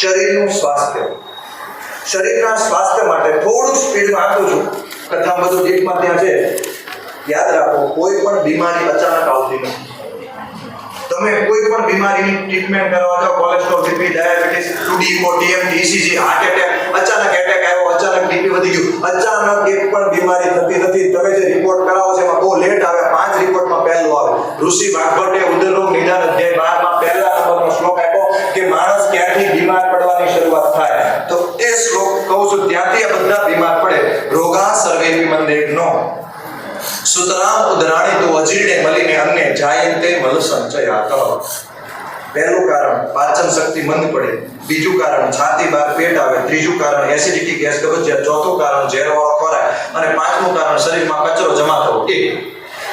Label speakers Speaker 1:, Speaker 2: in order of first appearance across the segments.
Speaker 1: શરીરનું સ્વાસ્થ્ય. શરીરના સ્વાસ્થ્ય માટે થોડું સ્પીડમાં આપું છું. કથા બધું દીપમાં ત્યાં છે. યાદ રાખો, કોઈ પણ બીમારી અચાનક આવતી નથી. તમે કોઈ પણ બીમારીની ટ્રીટમેન્ટ કરવા જાઓ cholesterol BP diabetes two D echo TMT ECG heart attack અચાનક એટેક આવ્યો, અચાનક બીપી વધી ગયું. અચાનક એક પણ બીમારી થતી નથી. તમે જે રિપોર્ટ કરાવો છો એમાં બહુ લેટ આવે, પાંચ રિપોર્ટમાં પહેલું આવે. ઋષિ ભાગવતે ઉદરરોગ નિદાન અધ્યાય 12 માં પહેલા નંબરનો શ્લોક આપ્યો કે માણસ ક્યાંથી બીમાર પડવાની શરૂઆત થાય તો એ શ્લોક કહું છું ત્યાંથી આ બધા બીમાર પડે રોગા સર્વે મંદેરનો સુતરામ ઉદરાણી તો અજીર્ણે મલીને અન્ને જાયંતે મલ સંચયાત પહેલું કારણ, પાચન શક્તિ મંદ પડે. બીજું કારણ, છાતી બહાર પેટ આવે. ત્રીજું કારણ એસિડિટી ગેસ કબજિયાત ચોથું કારણ, ઝેરવાળો ખોરાક. અને પાંચમું કારણ, શરીરમાં કચરો જમા થવો એ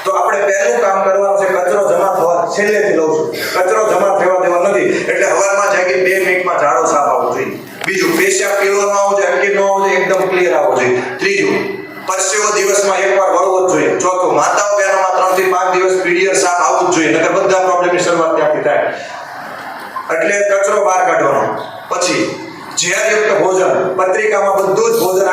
Speaker 1: તો આપણે પહેલું કામ કરવાનું છે કચરો જમા થવા છેલ્લેથી લઉં છું. કચરો જમા થવા દેવા નથી. એટલે હવારમાં જાગી બે મિનિટમાં ઝાડો સાફ આવવો જોઈએ. બીજું પેશાબ પીળો ન આવવો જોઈએ. અટકી ન આવવો જોઈએ. એકદમ ક્લિયર આવવો જોઈએ. ત્રીજું, પરસેવો દિવસમાં એકવાર માતાઓ બહેનોમાં ત્રણથી પાંચ દિવસ પીડીઆર સાફ આવવું જ જોઈએ, નકર બધા પ્રોબ્લેમની શરૂઆત ત્યાંથી થાય. એટલે કચરો બહાર કાઢવાનો. પછી ઝેરયુક્ત ભોજન, પત્રિકામાં બધું જ ભોજન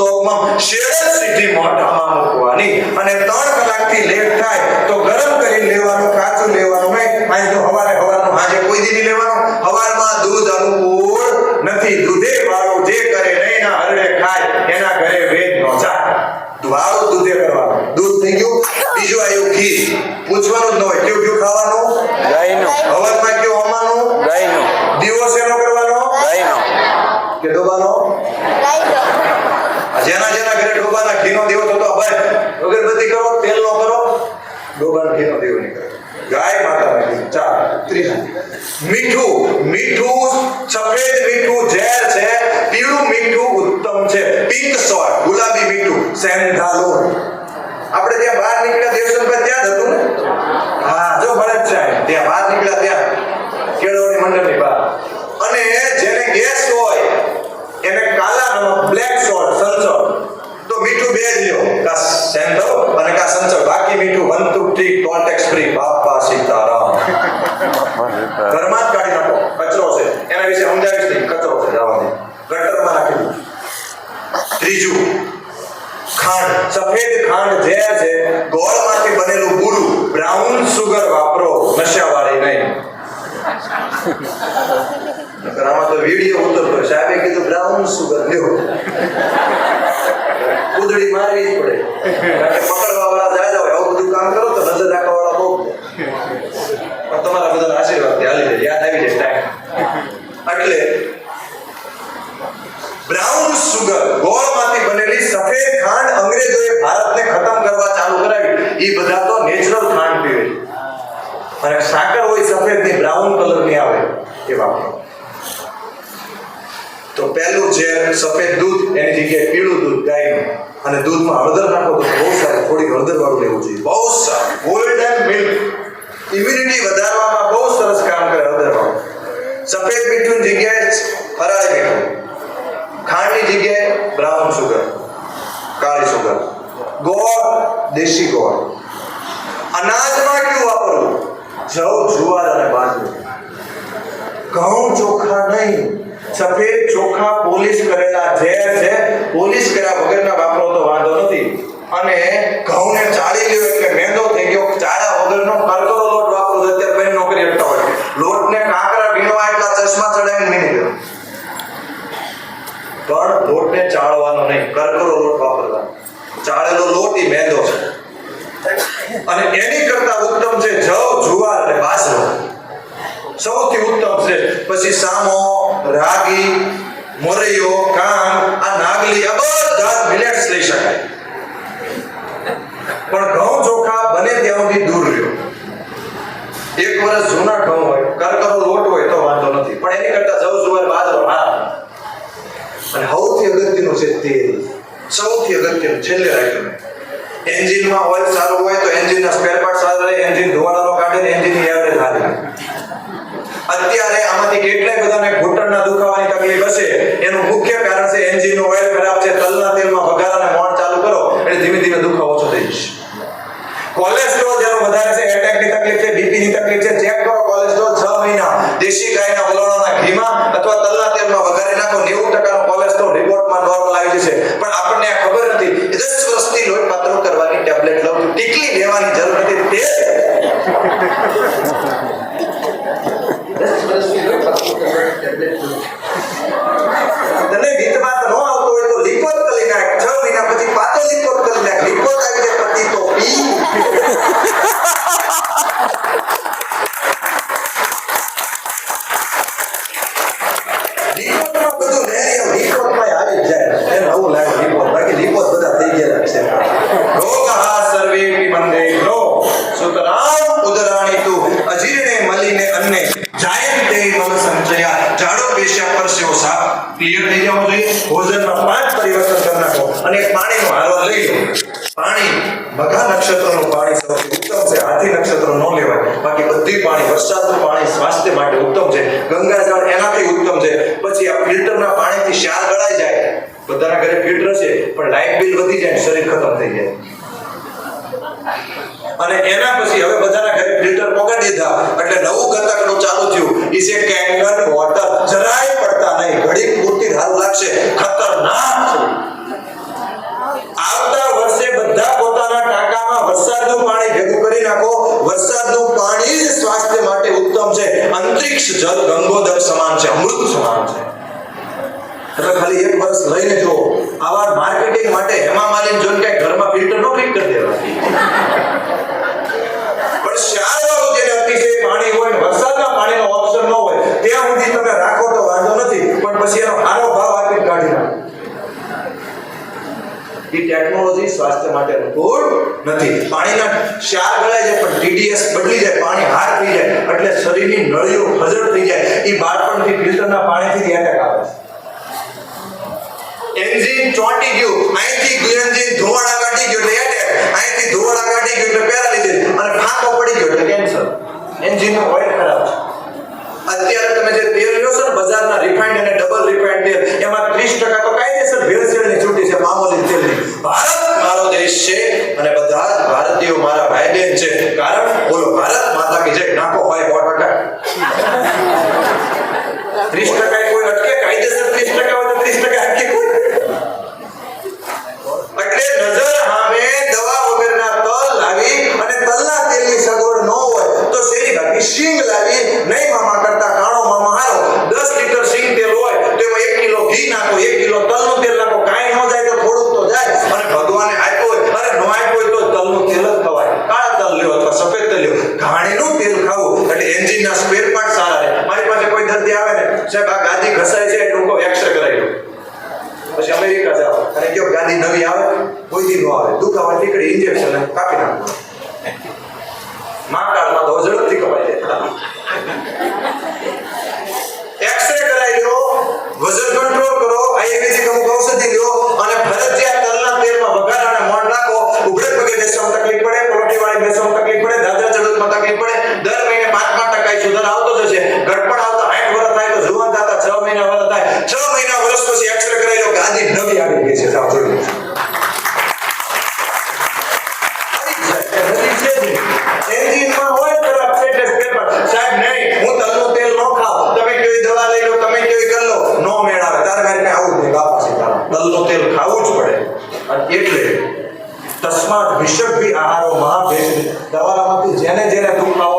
Speaker 1: ધારોષ્ણમ શેડે સીધી મોઢામાં મૂકવાની. અને ત્રણ કલાકથી લેટ થાય તો ગરમ કરી લેવાનું કાચું લેવાનું નહીં. અહીં તો હવારે હવારનું હાજે કોઈ દી નહીં લેવાનું. હવારમાં દૂધ અનુકૂળ નથી. દૂધે વાળું જે કરે નહીં ના હરડે ખાય એના ઘરે વેદ નો જાય. વાળું દૂધે કરવાનું. દૂધ થઈ ગયું. બીજું આવ્યું ઘી. પૂછવાનું જ ન હોય. કેવું કયું ખાવાનું?
Speaker 2: ગાયનું.
Speaker 1: હવારમાં કેવું હોવાનું?
Speaker 2: ગાયનું.
Speaker 1: દિવસ એનો કરવાનો?
Speaker 2: ગાયનો.
Speaker 1: કે ડોબાનો? આ જેના જેના ઘરે ડોબાના ઘીનો દીવો થતો અભય અગરબત્તી કરો તેલ નો કરો, ડોબાના ઘીનો દીવો નહીં ગાય માતાના ચાર. ત્રીજું. મીઠું. મીઠું સફેદ મીઠું ઝેર છે. પીળું મીઠું ઉત્તમ છે. Pink salt. ગુલાબી મીઠું. સેન્ધાલુન આપણે ત્યાં બહાર નીકળ્યા દેવસનભાઈ ત્યાં જ હતું ને? હા, જો જ છે ત્યાં બહાર નીકળ્યા ત્યાં. કેળવણી મંડળની બહાર. અને જેને ગેસ હોય એને કાલા નમક બ્લેક સંચો. તો મીઠું બે લ્યો. કા સેન્ધવ અને કા સંચો. બાકી મીઠું one two three contact free Bapa Sitaram. ઘરમાં જ કાઢી નાખો. કચરો છે. એના વિશે સમજાવીશ નહીં. કચરો છે. જવાની ગટરમાં નાખી ત્રીજું, ખાંડ. સફેદ ખાંડ જે છે, ગોળમાંથી બનેલું ગુરુ બ્રાઉન સુગર વાપરો. નશાવાળી નહીં. આમાં તો વીડિયો ઉતરતો. સાહેબે કીધું બ્રાઉન સુગર લ્યો. કુદડી મારવી જ પડે. પકડવા વાળા જાય હોય, આવું બધું કામ કરો તો નજર રાખવા વાળા બહુ તમારા બધા આશીર્વાદ હાલી જાય યાદ આવી જાય ટાઈમ એટલે બ્રાઉન સુગર ગોળમાંથી બનેલી સફેદ ખાંડ અંગ્રેજોએ ભારતને ખતમ કરવા ચાલુ કરાવી. એ બધા તો નેચરલ ખાંડ પીવે અને સાકર હોય સફેદની બ્રાઉન કલરની આવે. એ વાપરો. તો પહેલું છે સફેદ દૂધ, એની જગ્યાએ પીળું દૂધ, ગાયનું. અને દૂધમાં હળદર નાખો તો બહુ સારું, થોડી હળદર વાળું લેવું જોઈએ. બહુ સારું. ગોલ્ડન મિલ્ક ઇમ્યુનિટી વધારવામાં બહુ સરસ કામ કરે હળદર વાળું સફેદ મીઠું જગ્યાએ ફરાળી મીઠું. ખાંડની જગ્યાએ બ્રાઉન સુગર કાળી સુગર ગોળ, દેશી ગોળ. અનાજમાં કયું વાપરવું? જવ જુવાર અને બાજરી. ઘઉં ચોખા નહીં. સફેદ ચોખા પોલિશ કરેલા ઝેર છે, પોલિશ કર્યા વગરના વાપરો તો વાંધો નથી. અને ઘઉંને ચાળી લ્યો એટલે મેંદો થઈ ગયો. ચાળા વગરનો કરકરો લોટ વાપરો તો અત્યારે બેન નોકરી આપતા હોય. લોટને કાંકરા વીણવા એટલા ચશ્મા ચડાવીને વીણી દો પણ લોટને ચાળવાનો નહીં, કરકરો લોટ વાપરવાનો. ચાળેલો લોટ એ મેંદો છે. અને એની કરતા ઉત્તમ છે જવ, જુવાર અને બાજરો. સૌથી ઉત્તમ છે. પછી સામો, રાગી, મોરૈયો, કામ, આ નાગલી, આ બધા મિલેટ્સ લઈ શકાય. પણ ઘઉં ચોખા બને ત્યાં સુધી દૂર રહ્યો. એક વર્ષ જૂના ઘઉં હોય, કરકરો લોટ હોય તો વાંધો નથી. પણ એની કરતા જવ જુવાર બાજરો હા અને સૌથી અગત્યનું છે તેલ. સૌથી અગત્યનું, છેલ્લે રાખ્યું એન્જિનમાં ઓઇલ સારું હોય તો એન્જિનના સ્પેર પાર્ટ પાણી સ્વાસ્થ્ય માટે ઉત્તમ છે. ગંગાજળ એનાથી ઉત્તમ છે. પછી આ ફિલ્ટરના પાણીથી શાર ગળાઈ જાય. બધાના ઘરે ફિલ્ટર છે, પણ લાઈટ બિલ વધી જાય શરીર ખતમ થઈ જાય. અને એના પછી હવે બધાના ઘરે ફિલ્ટર પકડી દીધા. એટલે નવું ગતકનું ચાલુ થયું. ઈ છે કેંગન વોટર. જરાય પડતા નહીં. ઘડી પૂરતી હાલ લાગે. ક્ષાર ગળાય જાય પણ ટીડીએસ બદલી જાય પાણી હાર થઈ જાય એટલે શરીરની નળીઓ હજળ થઈ જાય. એ બાળપણથી ફિલ્ટરના પાણીથી એટેક આવે છે. એન્જિન ચોંટી ગયું. અહીંથી એન્જિન ધોવાડા કાઢી ગયો એટલે એટેક અહીંથી ધોવાડા કાઢી ગયો એટલે પેરાલિસિસ અને ફાંકો પડી ગયો એટલે કેન્સર એન્જિનનો ઓઇલ ખરાબ છે. અત્યારે તમે જે તેલ લો છો ને બજારના રિફાઇન્ડ અને ડબલ રિફાઇન્ડ તેલ Peter, son એટલે પેપર. સાહેબ, નહીં, હું તલનું તેલ ન ખાવ તમે કેવી દવા લઈ લો, તમે કેવી કરી નો મેળ આવે. તારે ઘરે નહીં બાપા સીતારામ તેલ ખાવું જ પડે. અને એટલે તસ્માત વિષભી દવામાંથી જેને જેને દુખાવો